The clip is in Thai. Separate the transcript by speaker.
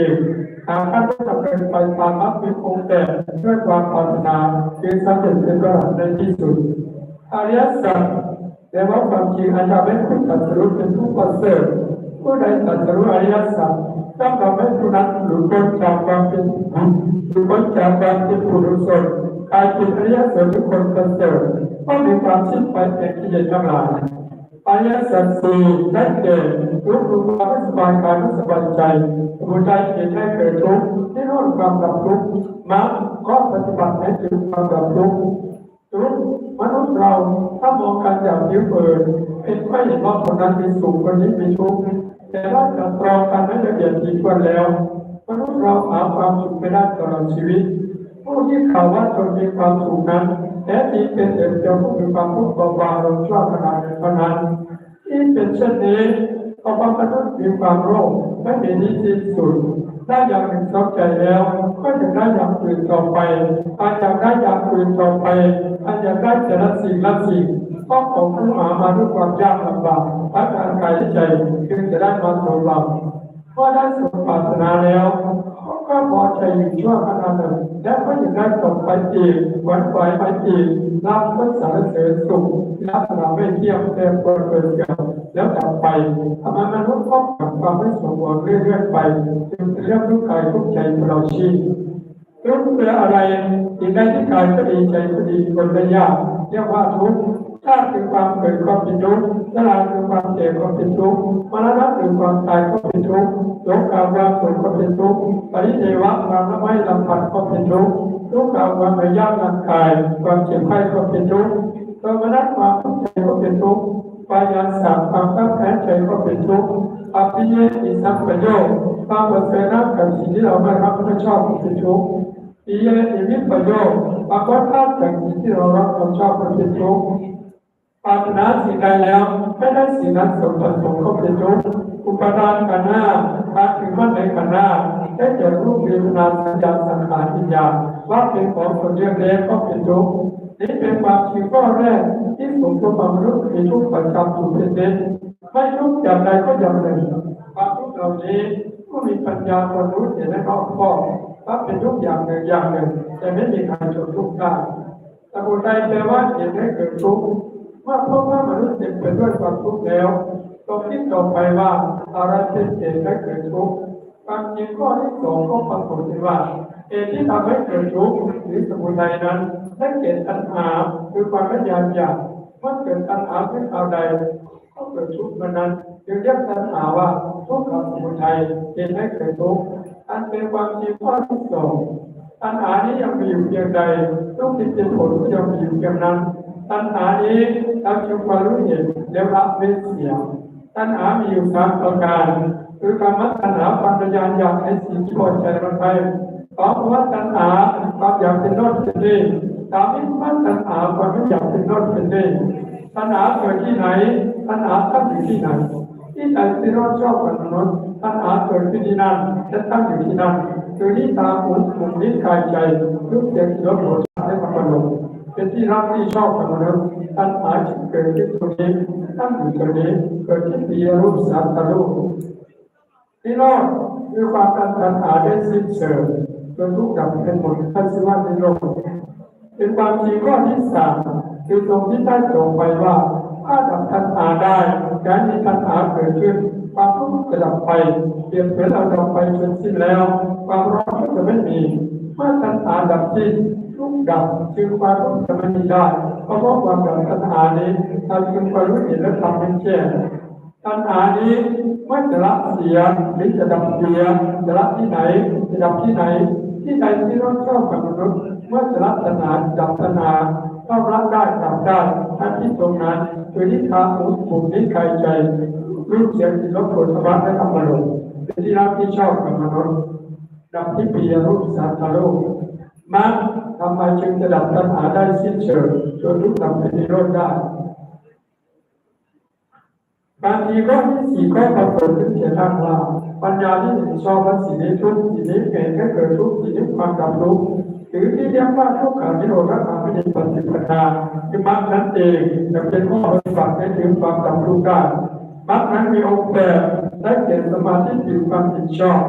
Speaker 1: องหากท่านไม่ดำเนินไปตามมรรคเป็นองค์แต่ด้วยความปรารถนาจึงสำเร็จเป็นระในที่สุดอริยสัจแต่ว่าความจริงอาจจะไม่ผู้ตรัสรู้เป็นผู้ประเสริฐผู้ใดตรัสรู้อริยสัจต้องทำให้ผู้นั้นหลุดพ้นจากความเป็นบุญหลุดพ้นจากความเป็นปุถุชนกลายเป็นอริยสัจทุกคนประเสริฐเพราะมีความสิ้นไปแห่งกิเลสทั้งหลาย อริยสัจสี่ได้แก่รู้รู้ความไม่สบายกายไม่สบายใจสมุทัยเหตุให้เกิดทุกข์ที่รู้ความดับทุกข์มรรคก็ปฏิบัติให้ถึงความดับทุกข์ทุกมนุษย์เราถ้ามองกันอย่างผิวเผินเป็นไม่เห็นว่าคนนั้นมีสุขคนนี้มีทุกข์แต่ถ้าจะตรองกันให้ละเอียดถี่ถ้วนแล้วมนุษย์เราหาความสุขไม่ได้ตลอดชีวิต ผู้ที่ข่าวว่าตนมีความสุขนั้น แท้จริงเป็นเด็กเดียวผู้มีความทุกข์เบาบางลงชั่วขณะหนึ่งเท่านั้นที่เป็นเช่นนี้ก็เพราะมนุษย์มีความโลภไม่มีที่สิ้นสุดได้อย่างหนึ่งสนใจแล้ว ก็จะได้อย่างอื่นต่อไป อาจจะได้อย่างอื่นต่อไป อาจจะได้แต่ละสิ่งละสิ่งเพราะของผู้หามาด้วยความยากลำบากทั้งทางกายใจจึงจะได้มาสมหวังเมื่อได้สมปรารถนาแล้วก็พอใจอยู่ชั่วขณะหนึ่ง และก็อย่างนั้นตกไปอีกหวนไหวไปอีกรับก็สารเสริญสุขรับเราไม่เที่ยวแต่ปวดเกินเกิดแล้วดับไปทำไมมนุษย์พบกับความไม่สมบูรณ์เรื่อยๆไปจึงเป็นเรื่องทุกข์กายทุกข์ใจเราชีพทุกข์เป็นอะไรสิ่งใดที่กายก็ดีใจก็ดีคนได้ยากเรียกว่าทุกข์ ชาติคือความเกิดความเป็นทุกข์ชราคือความเจ็บความเป็นทุกข์มรณะคือความตายก็เป็นทุกข์โลกกาวามสุขก็เป็นทุกข์ปริเทวะความละไม่ลำพันก็เป็นทุกข์ทุกข์กาวความระยะร่างกาย ความเจ็บไข้ก็เป็นทุกข์โทมนัสความทุกข์ใจก็เป็นทุกข์ปายาสามความตั้งแพ้ใจก็เป็นทุกข์อภิเยอิสัมปโยคความหมดเสนับกับสิ่งที่เราไม่รักไม่ชอบก็เป็นทุกข์อิเยอิวิปโยคความวัฏฏะจากสิ่งที่เรารักเราชอบเป็นทุกข์ ปรารถนาสิ่งใดแล้วไม่ได้สิ่งนั้นสมประสงค์ก็เป็นทุกอุปทานกันหน้าการถึงมั่นในกันหน้าได้เกิดรูปเวทนาสัญญาสังขารวิญญาณว่าเป็นของคนเรียกเล็กก็เป็นทุกนี่เป็นความจริงข้อแรกที่สมควรมนุษย์มีทุกประจำอยู่เป็นเด่นไม่ทุกอย่างใดก็อย่างหนึ่งความทุกเหล่านี้ผู้มีปัญญาคนรู้เห็นและรอบคอว่าเป็นทุกอย่างหนึ่งอย่างหนึ่งแต่ไม่มีใครจบทุกข์ได้สมุทัยแปลว่าเหตุให้เกิดทุกข์ เมื่อพบว่ามนุษย์เต็มไปด้วยความทุกข์แล้วต้องคิดต่อไปว่าอะไรเป็นเหตุให้เกิดทุกข์ความจริงข้อที่สองก็ปรากฏว่าเหตุที่ทำให้เกิดทุกข์หรือสมุทัยนั้นได้เกิดตัณหาคือความไม่ยานอยากเมื่อเกิดตัณหาขึ้นเอาใดก็เกิดทุกข์มันนั้นจึงเรียกตัณหาว่าทุกข์กับสมุทัยเหตุให้เกิดทุกข์อันเป็นความจริงข้อที่สองตัณหานี้ยังมีอยู่เพียงใดทุกข์ที่เป็นผลก็ยังมีอยู่เพียงนั้น ตัณหานี้ตามจุความรู้เห็นแล้วละเว้นเสียตัณหามีอยู่สามประการคือกรรมตัณหาความทะยานอยากให้สิ่งที่พอใจเราไปสองภาวะตัณหาความอยากเป็นโนนเป็นนี่สามวิปัสตัณหาความไม่อยากเป็นโนนเป็นนี่ตัณหาเกิดที่ไหนตัณหาตั้งอยู่ที่ไหนที่ใจที่เราชอบกับมนุษย์ตัณหาเกิดขึ้นที่นั่นและตั้งอยู่ที่นั่นคือที่ตาหูจมูกลิ้นกายใจรูปเสียงรสโผฏฐัพพะและธรรมารมณ์ เป็นที่รักที่ชอบของมนุษย์ตัณหาจึงเกิดขึ้นตรงนี้ตั้งอยู่ตรงนี้เกิดที่ปีรูปสามตรูปที่นอกคือความการตัณหาได้สิ้นเชิงจนทุกดับเป็นหมดท่านสว่าในโลกเป็นความจริงข้อที่สามคือตรงที่ได้ตรงไปว่าถ้าดับตัณหาได้การที่ตัณหาเกิดขึ้น ความทุกข์จะดับไปเปลี่ยนเป็นเราดับไปจนสิ้นแล้ว ความร้อนก็จะไม่มีเมื่อตัณหาดับสิ้นทุกดับจึงความรู้จะไม่มีได้เพราะว่าความดับตัณหานี้เราจึงความรู้เห็นและทำเป็นแจ้งตัณหานี้ไม่จะละเสียหรือจะดับเสียจะละที่ไหนจะดับที่ไหน ที่ใดที่เราชอบกับมนุษย์เมื่อจะละตัณหาดับตัณหาต้องละได้ดับได้ทั้งที่ตรงนั้นคือที่ทางหูผูกนิ้วกายใจ รูปเสียงที่รบกวนธรรมะและธรรมารมณ์เป็นที่รักที่ชอบกับมนุษย์ดับที่ปียรูปสารตโลกมักทำไมจึงจะดับตัณหาได้สิ้นเชิงจนทุกข์ดับเป็นนิโรธได้บางทีก็ที่สี่ก็ปรากฏขึ้นเขียนร่างว่าปัญญาที่เห็นชอบว่าสิ่งนี้ทุกสิ่งนี้เกิดแค่เกิดทุกสิ่งนี้ความดับทุกหรือที่เรียกว่าทุกขานิโรธธรรมไม่ได้ปฏิปทาคือมักนั้นเองจะเป็นข้อปฏิบัติให้ถึงความดับทุกข์ได้ มักนั้นมีองค์แปดได้เกิดสมาธิถึงความผิดชอบ